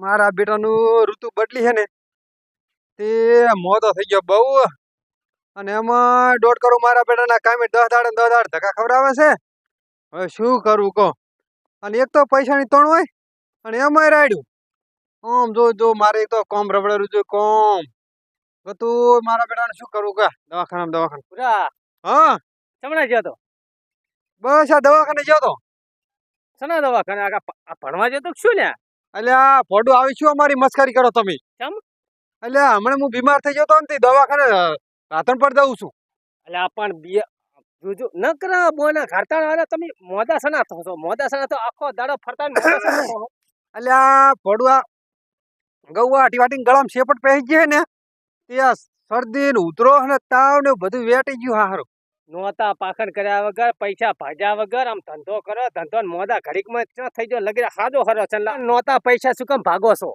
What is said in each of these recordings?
મારા બેટાનું ઋતુ બદલી છે ને તે મોતો થઈ ગયો બહુ. અને એમાં દોઢ કરું મારા બેટાના કામે દસ દાડે દસ દાડ ધક્કા ખવડાવે છે. હવે શું કરવું કહો? અને એક તો પૈસાની તણ હોય અને એમાંય રાડ્યું આમ જો જો મારે એક તો કોમ રબડારું જોઈએ કોમ. તો મારા બેટાને શું કરવું કા દવાખાના દવાખાને. પૂરા હા. ચમણા ગયો તો? બસ આ દવાખાને ગયો તો. સના દવાખાને? આ ભણવા જતો શું લ્યા? આ ફોટો આવી શું અમારી મસ્કરી કરો તમે કેમ? એટલે હમણાં હું બીમાર થઈ ગયો તો ને દવાખાને રાતણ પર દઉં છું એટલે આ પણ બે જોજો ન કર બોના ઘરતાણ વાળા તમે મોદા સના થો છો મોદા સના તો આખો દાડો ફરતા ને મોદા સના થો છો. એટલે આ ફોડું આ ગૌવા આટી વાટીને ગળામાં શેપટ પહેરી ગઈ ને ત્યાં શરદી ને ઉધરો ને તાવ ને બધું વેટી ગયું હારું નોતા પાખણ કર્યા વગર પૈસા ભાજ્યા વગર આમ ધંધો કરો ધંધો ને મોદા ઘડીકમાં ચો થઈ ગયો? લગી સાજો હરો છે નોતા પૈસા શું કેમ ભાગો છો?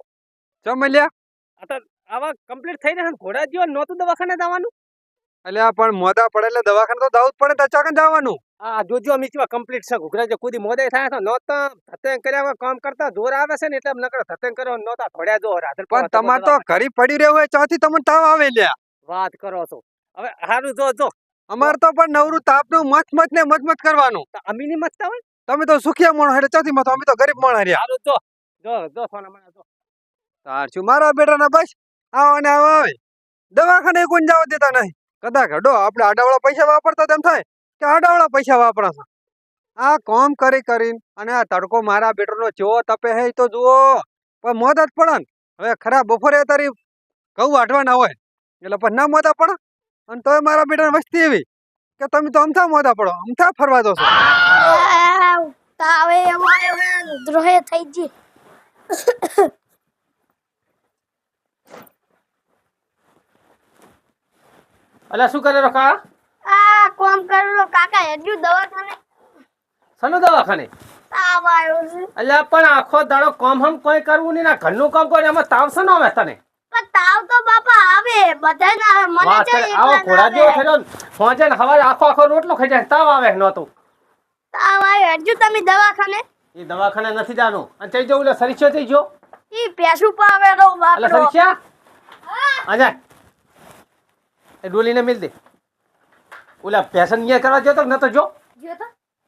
ચમલ્યા મળ્યા? તો આવા કમ્પ્લીટ થઈ રહ્યા ને ઘોડા જેવા નહોતું દવાખાને જવાનું એટલે પણ મોદા પડે એટલે દવાખાને તો જવું જ પડે તો ચાકન જવાનું આ જોજો મિચવા કમ્પ્લીટ છે. ઘૂઘરા જે કુદી મોદે થાય તો નહોતા ધતેંગ કર્યા કામ કરતા જોર આવે છે ને એટલે નકરો ધતેંગ કરો નહોતા થોડ્યા જો રાધર પણ તમારે તો ઘરી પડી રહ્યો હોય ચાથી તમને તાવ આવે લ્યા. વાત કરો છો. હવે સારું જો જો. અમારે તો પણ નવરું તાપનું મત મત ને મત મત કરવાનું. અમે અમીની મતતા હોય? તમે તો સુખિયા માણો એટલે ચોથી મત અમે તો ગરીબ માણો રહ્યા. હારું જો જો જો સોના મને જો. તાર છું મારા બેટાના બસ. આવો ને આવો આવે દવાખાને કોઈ જવા દેતા નહીં. કદાચ હડો આપણે આડાવાળા પૈસા વાપરતા તેમ થાય કે આડાવાળા પૈસા વાપરાશે આ કોમ કરી કરીને અને આ તડકો મારા બેટરનો જેવો તપે હે તો જુઓ. પણ મોત જ પડે હવે ખરા બપોરે તારી ઘઉં વાટવાના હોય એટલે પણ ના મોતા પડે. અને તોય મારા બેટાની વસ્તી એવી કે તમે તો અમથા મોદા પડો અમથા ફરવા દો છો તાવે અમારે દ્રોહે થઈ જી અલા શું કરે કા આ કોમ કરેલો કાકા હેડ્યું દવાખાને. સનો દવાખાને? તાવ આવ્યો છે. અલ્યા પણ આખો દાડો કોમ હમ કોઈ કરવું નહીં ના ઘરનું કામ કોઈ એમાં તાવ સનો આવે તને. તાવ તો બાપા આવે. બધાને મને છે આવો ઘોડા જેવો થયો પહોંચે ને હવારે આખો આખો રોટલો ખાઈ જાય તાવ આવે નહોતું તાવ આવે. હેડ્યું તમે દવાખાને? એ દવાખાને નથી જાનું. અને થઈ જવું એટલે થઈ ગયો ઈ પેસું પાવે રો એટલે આજા એ ડોલીને મિલ દે. ઓલા પેશન અહીંયા કરવા જોતો ન તો જો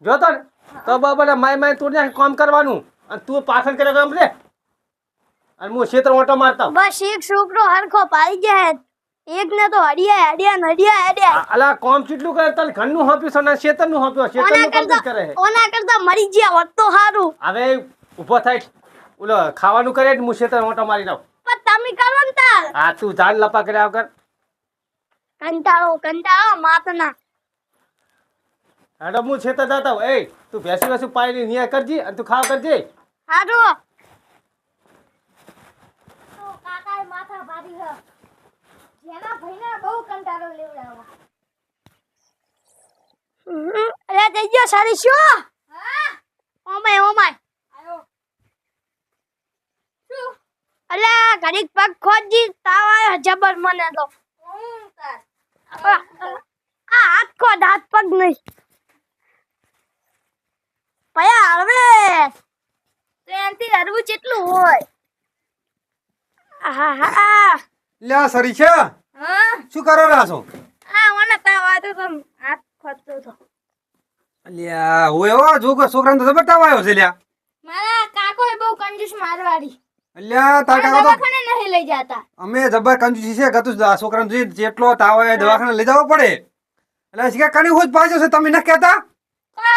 જોતો ને? તો બાબા માય માય તું કામ કરવાનું. અને તું પાછળ કરે કામ લે. અને હું ક્ષેત્ર ઓટો મારતા બસ એક છોકરો હરખો પાડી જાય એક ને તો હડિયા હડિયા ને હડિયા હડિયા. અલા કોમ કેટલું કરે? તને ઘરનું હોપ્યું છે ને ક્ષેત્રનું હોપ્યું ઓના કમ્પ્લીટ કરે ઓના કરતા મરી ગયા હોત તો સારું હવે ઊભો થાય. ઓલો ખાવાનું કરે હું ક્ષેત્ર ઓટો મારી દઉં પણ તમે કરો ને તાર. આ તું જાન લપા કર્યા વગર. કંટાળો કંટાળો માતના હેડો હું ક્ષેત્ર જાતા. એ તું ભેસી વેસી પાણી નિયા કરજે અને તું ખાવા કરજે. હારું તો કાકાએ હ જેના ભાઈને બહુ કંટાળો લેવડાવો અરે જઈ ગયો સારી શું હા. ઓમાય ઓમાય. આયો. ઘડીક પગ ખોજી તાવ આવ્યો જબર મને તો. આ હાથ ખોદ હાથ પગ નહીં. પયા હવે. ત્યાંથી હરવું કેટલું હોય. આહાહા. લ્યા સરી હા. શું કરો રહ્યા છો? આ મને તાવ આવ્યો તો હાથ ખોદતો હતો. લ્યા હું એવો જોકો છોકરાને તો જબર તાવ આવ્યો છે લ્યા મારા કાકો એ બહુ કંજૂસ મારવાડી. લ્યા તાર મને તો નહીં લઈ જતા. અમે જબર કંજૂસી છે કે તું આ છોકરાને જે જેટલો તાવ આવે દવાખાને લઈ જવો પડે. એટલે શીખા કણી હોજ પાછો છે તમે ન કહેતા?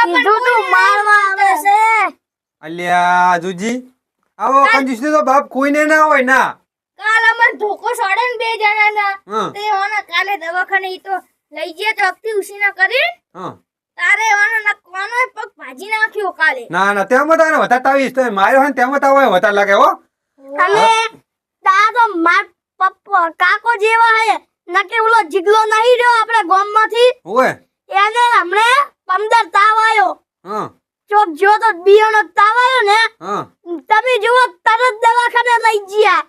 કીધું તું મારવા આવે છે. અલ્યા જુજી. આવો કંજૂસી તો બાપ કોઈને ના હોય ના. કાલ અમર ધોકો સડે ને બે જણાના. ના તે ઓને કાલે દવાખાને ઈ તો લઈ ગયા તો અક્તિ ઉસીના કરી. તારે ઓનો ના કોનો પગ ભાજી નાખ્યો કાલે? ના ના તેમ તો એને વધારે તાવીશ. તો માર્યો હોય તેમ તેમાં તાવ હોય વધારે લાગે હો. અને તા માર પપ્પા કાકો જેવા હે. નકે ઓલો જીગલો નહીં રહ્યો આપણે ગામમાંથી? હોય એને હમણે પંદર તાવ આવ્યો હા. ચોક જો તો બિયાનો તાવ આવ્યો ને? હં. તમે જુઓ તરત દવાખાને લઈ ગયા.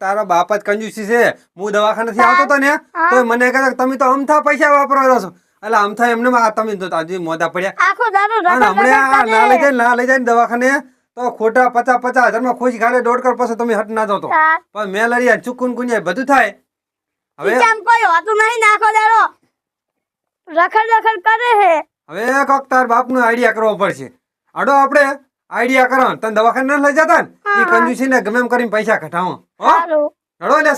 તારા બાપ જ કંજુસી છે. હું દવાખાનેથી આવતો તો ને તો મને કહે તમે તો અમથા પૈસા વાપરો છો. એટલે અમથા એમને આ તમે તો મોદા પડ્યા. આખો આ ના લઈ જાય ના લઈ જાય દવાખાને તો ખોટા પચાસ પચાસ હજારમાં ખુશ ગાડે દોડ કર પછી તમે હટ ના જતો. પણ મેં મેલેરિયા ચુકુન ગુનિયા બધું થાય. હવે કોઈ હોતું નહીં નાખો દાડો. રખડ રખડ કરે હે. હવે કોક તાર બાપનો આઈડિયા કરવો પડશે. આડો આપણે આઈડિયા કરો તને દવાખાને ન લઈ જતા ને? એ કંજુસી ને ગમે એમ કરીને પૈસા કઢાવો હડો લે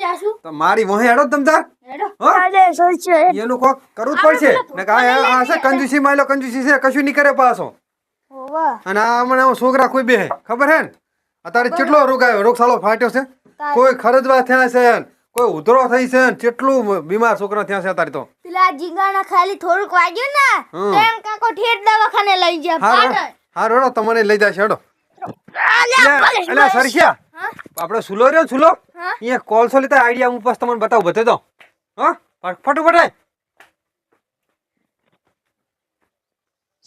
જાશું. તો મારી વહે હડો તમ તાર? હેડો. હો? એનું કોક કરવું જ પડશે. ને આ છે કંજૂસી માયલો કંજુસી છે કશું નહીં કરે પાછો. અને આ હમણાં છોકરા કોઈ બે ખબર હે ને? અત્યારે કેટલો રોગ આવ્યો? રોગ સાલો ફાટ્યો છે? કોઈ ખરજવા થયા છે કોઈ ઉધરો થઈ છે કેટલું બીમાર છોકરા થયા છે અત્યારે તો? પેલા જીગાના ખાલી થોડુંક વાગ્યું ને. તો એમ કાકો ઠેઠ દવાખાને લઈ ગયા પાટણ હા રોડો તમને લઈ જશે હેડો. અલ્યા, સરખિયા? આપણે સુલો રહ્યો સુલો એ કોલસો લેતા આઈડિયા હું પાસ તમને બતાવું બધે તો. હા? ફટુ ફટાફટ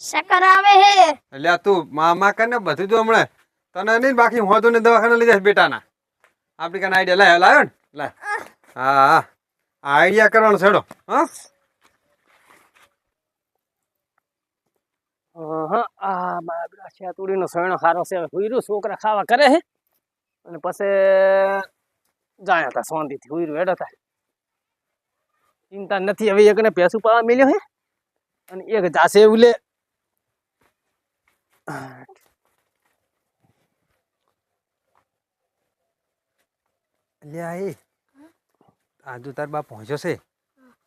શક્કર આવે હે. એટલે તું મા મા કરીને બધું તું હમણાં. તને નહીં બાકી હું તું ને દવાખાને લઈ જાય બેટાના. આપણી કાને આઈડિયા લાય લાવ્યો ને? લાવ હા. હા આઈડિયા કરવાનો છેડો હા? આ મારા બેટા શેતુડીનો સણો સારો છે. હુઈરું છોકરા ખાવા કરે છે અને પછી જાય હતા શાંતિથી હુઈરું હેડો હતા ચિંતા નથી હવે એકને પેસું પાવા મળ્યો હે? અને એક જાશે એવું લે. લ્યા એ. આજુ તાર બા પહોંચ્યો છે.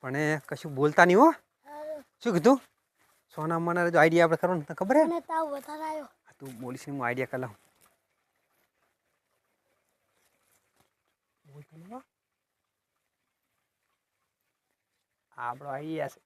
પણ એ કશું બોલતા નહીં હો. શું કીધું? સોના મને જો આઈડિયા આપણે ને તને ખબર હે? મને તાવ વધારે આવ્યો તું બોલીશ ને હું આઈડિયા કરી લઉં. આપણો આઈડિયા છે.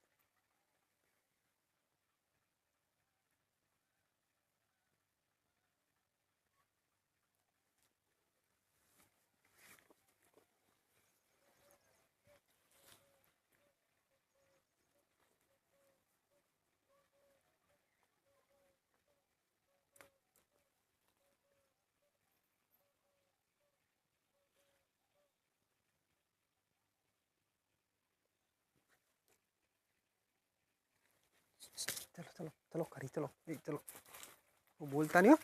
ચલો ચલો ચલો કરી ચલો ચલો હું બોલતા નહીં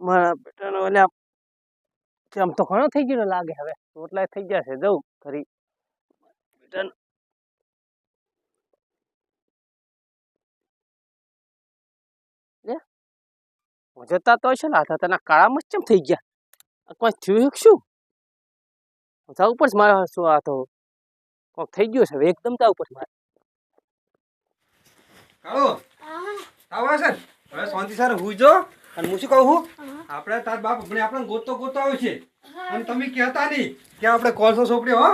મારા બેટાનો એટલે આમ તો ઘણો થઈ ગયો લાગે હવે. રોટલા થઈ ગયા છે જવું ખરી બેટાનો જતા તો છે ને હાથા તના કાળામાં ચમ થઈ ગયા. કોઈ થયું છે કે શું? જવું પડશે મારે શું આ તો કોક થઈ ગયું છે એકદમ જવું પડશે મારે. કાળો આવા સર હવે શાંતિ સર હું જો. અને હું શું કહું છું આપણે તાર બાપ આપણે આપણને ગોતો ગોતો આવ્યો છે. અને તમે કહેતા નહીં કે આપણે કોલસો સોંપડ્યો હો.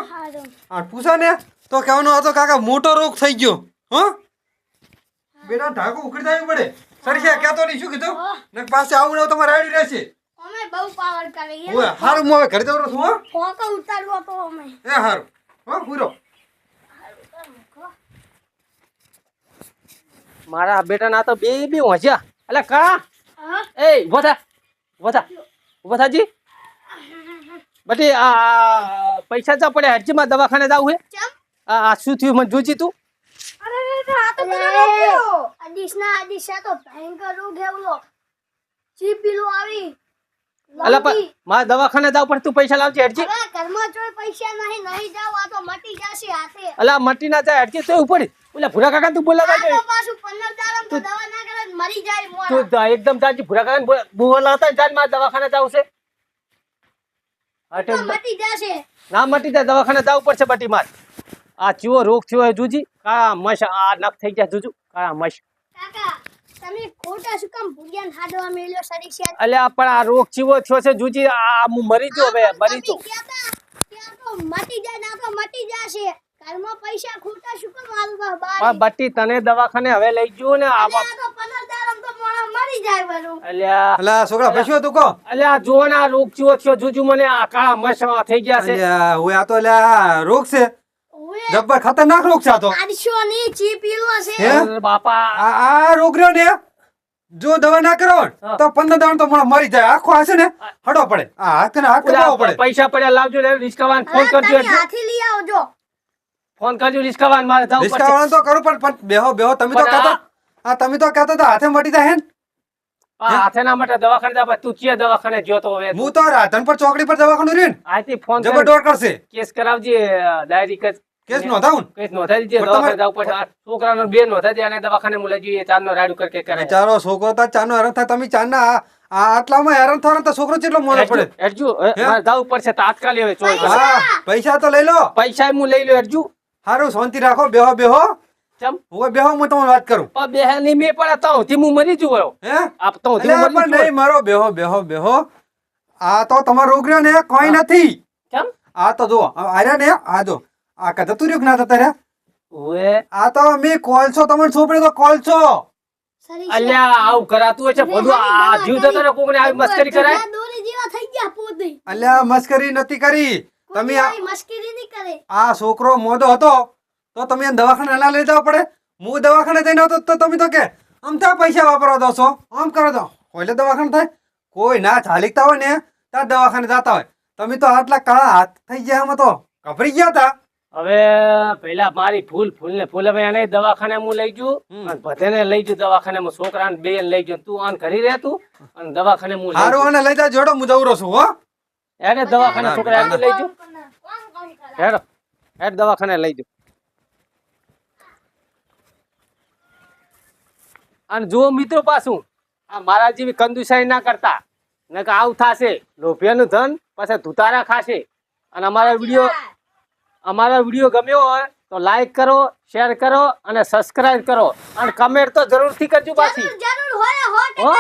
આ પૂછા ને. તો કહેવાનો હતો કાકા મોટો રોગ થઈ ગયો હો. બેટા ઢાકો ઉખડી જાય પડે. સરખિયા કેતો નહીં શું કીધું? ને પાસે આવું ને તમારે આડી રહેશે. અમે બહુ પાવર કરી ઓય હારું મો હવે ઘરે જતો છું હો. ફોકો ઉતારવો તો અમે. એ હારું. હો પૂરો. મારા બેટાના તો બે બે હોજ્યા. એટલે કા? એ ઊભો થા ઊભો થા ઊભો થાજી બટી આ પૈસા ચા પડ્યા હરજીમાં દવાખાને જાવું હે? આ આ શું થયું મને જોજી તું. આ તો પેલો રોગ્યો અડીસના અડીસા તો ભયંકર રોગ હે જી પીલું આવી? અલા પણ લંબી. દવાખાને જાવ પણ તું પૈસા લાવજે હરજી હવે ઘરમાં જોઈ પૈસા નહીં નહીં જાવ આ તો મટી જશે હાથે. અલા મટી ના જાય હરજી તો ઉપર ઓલા ભૂરા કાકા તું બોલાવા જાય. પાછું પંદર દાડમ તો દવા ના કરે મરી જાય મોરા. તું જા- એકદમ જાજી ભૂરા કાકા બોલાવતા જાન મારા દવાખાને જાવ છે. હા, તો ટેન્શન- મટી જશે. ના મટી જાય દવાખાને જવું પડશે બટી માર. આ ચિયો રોગ થયો હે જુજી કાળા મશ આ નખ થઈ ગયા જુજુ કાળા મશ કાકા તમે ખોટા શું કામ ભૂગ્યાને હાડવા મેલ્યો સરી અલ્યા પણ આ રોગ ચીવો થયો છે જુજી આ હું મરી ગયો હવે મરી ગયો. મટી જાય ના તો મટી જશે. ઘરમાં પૈસા ખોટા શું કામ હાલવા બાર? બટ્ટી તને દવાખાને હવે લઈ ગયો ને આ આ તો પંદર દાડમ તો મોણા મરી જાય બરું અલ્યા અલા છોકરા પૈસું હતું કો અલ્યા જો ને રોગ ચીવો થયો જુજુ મને આ કાળા મશ થઈ ગયા છે. અલ્યા ઓય આ તો અલ્યા રોગ છે. જબ્બર ખતરનાક રોગ છે આ તો. આડશો ની ચી પીલો છે બાપા. આ રોગ રહ્યો ને જો દવા ના કરો તો પંદર દાણ તો મરી જાય. આખો હશે ને હડો પડે. આ હાથ ને હાથ કપાવવો પડે. પૈસા પડ્યા લાવજો ને રિસ્કાવાન. ફોન કરજો હાથી લઈ આવજો. ફોન કરજો રિસ્કાવાન મારે જવું પડશે. તો કરું પણ પણ બેહો બેહો તમે તો કહેતા આ- તમે તો કહેતા હતા હાથે મટી જાય હે ને? આ હાથેના માટે દવાખાને જા તું ચિયા દવાખાને ગયો તો હવે. હું તો રાધનપુર ચોકડી પર દવાખાનું રહ્યું ને. આજથી ફોન જબર જબરદોર કરશે. કેસ કરાવજે ડાયરી કે કેસ નોંધાવું ને? કેસ નોંધાવી તમારે- દવાખાને જવું પડશે છોકરાનો બે નોંધાઈ દે અને દવાખાને મુલે જોઈએ ચાંદનો રાડુ કરકે કરે. ચારો છોકરો તો ચાંદનો હેરાન થાય તમે ચાંદના આ- આટલામાં હેરાન થવાનો તો છોકરો કેટલો મોડો પડે? અરજુ? મારે જવું પડશે તાત્કાલિક હવે ચોવીસ હા પૈસા તો લઈ લો. પૈસા હું લઈ લો અરજુ સારું શાંતિ રાખો બેહો બેહો. ચમ? હું બેહો હું તમને વાત કરું. પણ બેહે ની મેં પણ હતા હું મરી જુ હે? આપ તો હું મરી નહીં મારો બેહો બેહો બેહો. આ તો તમારો રોગ રહ્યો ને કોઈ નથી. ચમ? આ તો જો આર્યા ને આ જો. આ કદા તું રહ્યું ના થતા રહ્યા? ઓએ આ તો મેં કોલ છો તમને છોપડે તો કોલ છો. અલ્યા આવ કરાતું છે બધું આ જીવ જતો ને કોકને આવી મસ્કરી કરાય? દોરી જીવા થઈ ગયા પોતે. અલ્યા મસ્કરી નથી કરી. તમે મસ્કરી નહીં કરે. આ છોકરો મોદો હતો તો તમે દવાખાને ના લઈ જવા પડે. હું દવાખાને જઈને આવતો તો તમે તો કે આમ ત્યાં પૈસા વાપરવા દો છો આમ કરો દો એટલે દવાખાને થાય? કોઈ ના ચાલીકતા હોય ને ત્યાં દવાખાને જતા હોય. તમે તો આટલા કાળા હાથ થઈ ગયા આમાં તો. ગભરી ગયા હતા. હવે પેલા મારી ફૂલ ફૂલ ને ફૂલ હવે એને દવાખાને હું લઈ જઉં. અને બધાને લઈ જઉં દવાખાને હું છોકરાને બે લઈ જઉં તું આન કરી રહે તું અને દવાખાને હું લઈ હારું અને લઈ જા જોડો હું જવરો છું હો. એને દવાખાને છોકરા એને લઈ જઉં હેડ હેડ દવાખાને લઈ જઉં અને જુઓ મિત્રો પાછું આ મારા જેવી કંદુસાઈ ના કરતા. નકર આવું થશે લોભિયાનું ધન પાછા ધુતારા ખાશે. અને અમારા વીડિયો અમારા વીડિયો ગમ્યો હોય તો લાઈક કરો શેર કરો અને સબસ્ક્રાઇબ કરો. અને કમેન્ટ તો જરૂરથી કરજો પાછી. જરૂર હોય હો?